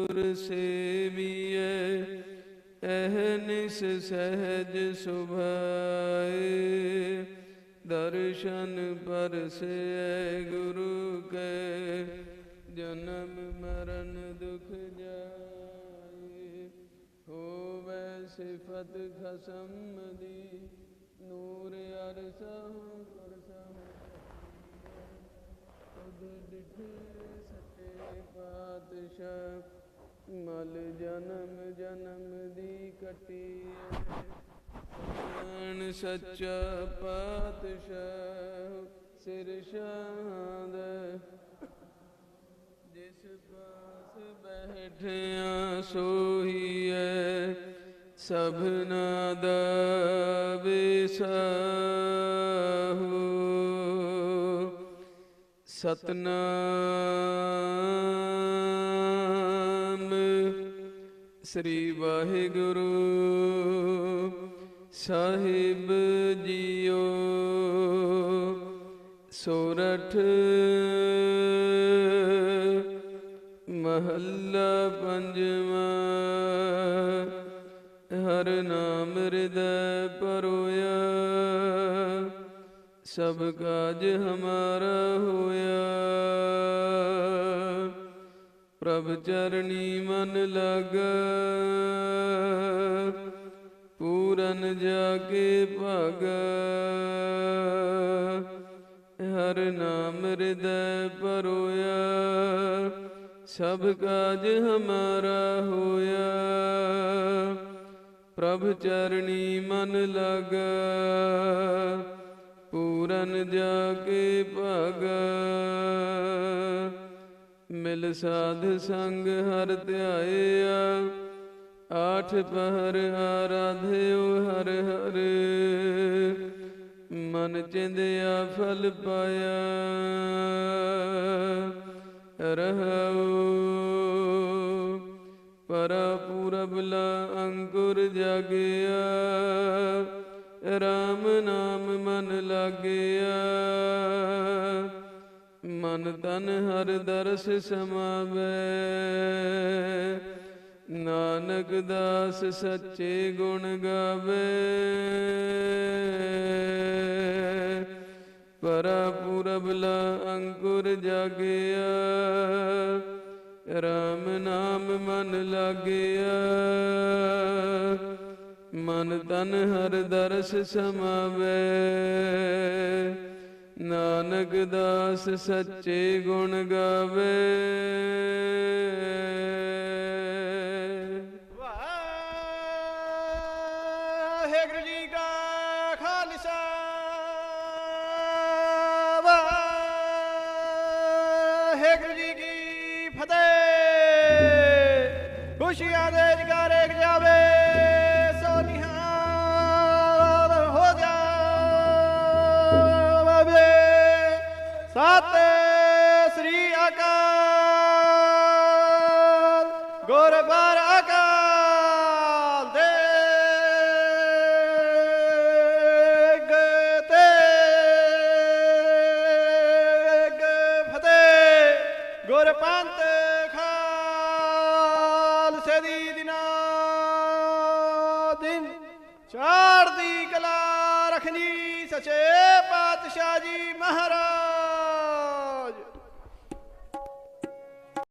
ਗੁਰ ਸੇਵੀਐ ਅਹਨਿਸ ਸਹਿਜ ਸੁਭਾਏ। ਦਰਸ਼ਨ ਪਰਸੈ ਗੁਰੂ ਕੈ, ਜਨਮ ਮਰਨ ਦੁਖ ਜਾਏ। ਹੋਵੇ ਸਿਫਤ ਖਸਮ ਦੀ, ਨੂਰ ਅਰਸਹੁ ਕਰਸਹੁ ਤੁਧ ਡਿਠੇ ਸੱਚੇ ਪਾਤਸ਼ਾਹ ਮਲ ਜਨਮ ਜਨਮ ਦੀ ਕਟੀ ਸਣ ਸੱਚਾ ਪਾਤਸ਼ਾਹ, ਸਿਰ ਸ਼ਾਦ। ਜਿਸ ਪਾਸ ਬੈਠਿਆ ਸੋਹੀਐ ਸਭਨਾ ਦਾ ਵਿਸਾਹੂ। ਸਤਨਾਮ। ਸ੍ਰੀ ਵਾਹਿਗੁਰੂ। ਸਾਹਿਬ ਜੀਓ, ਸੋਰਠ ਮਹੱਲਾ ਪੰਜਵਾਂ, ਹਰ ਨਾਮ ਹਿਰਦੈ ਪਰੋਇਆ ਸਭ ਕਾਜ ਹਮਾਰਾ ਹੋਇਆ। ਪ੍ਰਭ ਚਰਣੀ ਮਨ ਲਗ। ਪੂਰਨ ਜਾ ਕੇ ਭਾਗਾ। ਹਰ ਨਾਮ ਹਿਰਦੈ ਪਰੋਇਆ। ਸਭ ਕਾਜ ਹਮਾਰਾ ਹੋਇਆ। ਪ੍ਰਭ ਚਰਣੀ ਮਨ ਲਾਗਾ। ਪੂਰਨ ਜਾ ਕੇ ਭਾਗਾ। ਮਿਲ ਸਾਧ ਸੰਗ ਹਰ ਧਿਆਇਆ ਆਠ ਪਹਰ ਆਰਾਧਿਓ ਹਰ ਹਰ। ਮਨ ਚਿੰਦਿਆ ਫਲ ਪਾਇਆ। ਰਹਉ। ਪਰਾ ਪੂਰਬ ਅੰਕੁਰ ਜਾਗਿਆ। RAM ਨਾਮ ਮਨ ਲਾਗਿਆ। ਮਨ ਤਨ ਹਰ ਦਰਸ ਸਮਾਵੇ। ਨਾਨਕ ਦਾਸ ਸੱਚੇ ਗੁਣ ਗਾਵੇ। ਪਰਾ ਪੁਰਬਲਾ ਅੰਕੁਰ ਜਾਗਿਆ। ਰਾਮ ਨਾਮ ਮਨ ਲਾਗਿਆ। ਮਨ ਤਨ ਹਰ ਦਰਸ ਸਮਾਵੇ। ਨਾਨਕ ਦਾਸ ਸੱਚੇ ਗੁਣ ਗਾਵੇ। ਵਾਹਿਗੁਰੂ ਜੀ ਕਾ ਖਾਲਸਾ। ਵਾਹਿਗੁਰੂ ਜੀ ਕੀ ਫਤਿਹ। ਖੁਸ਼ੀਆਂ ਦੇ ਜਗਾਰੇ ਜਾਵੇ ਗੁਰਬਰ ਗੁਰ ਬਾਰ ਅਕਾਲ ਦੇਗ ਤੇ ਫਤਿਹ ਗੁਰ ਖਾਲਸੇ ਦੀ ਦਿਨਾ ਦਿਨ ਚੜ੍ਹਦੀ ਕਲਾ ਰਖਣੀ ਸਚੇ ਪਾਤਸ਼ਾਹ ਜੀ ਮਹਾਰਾਜ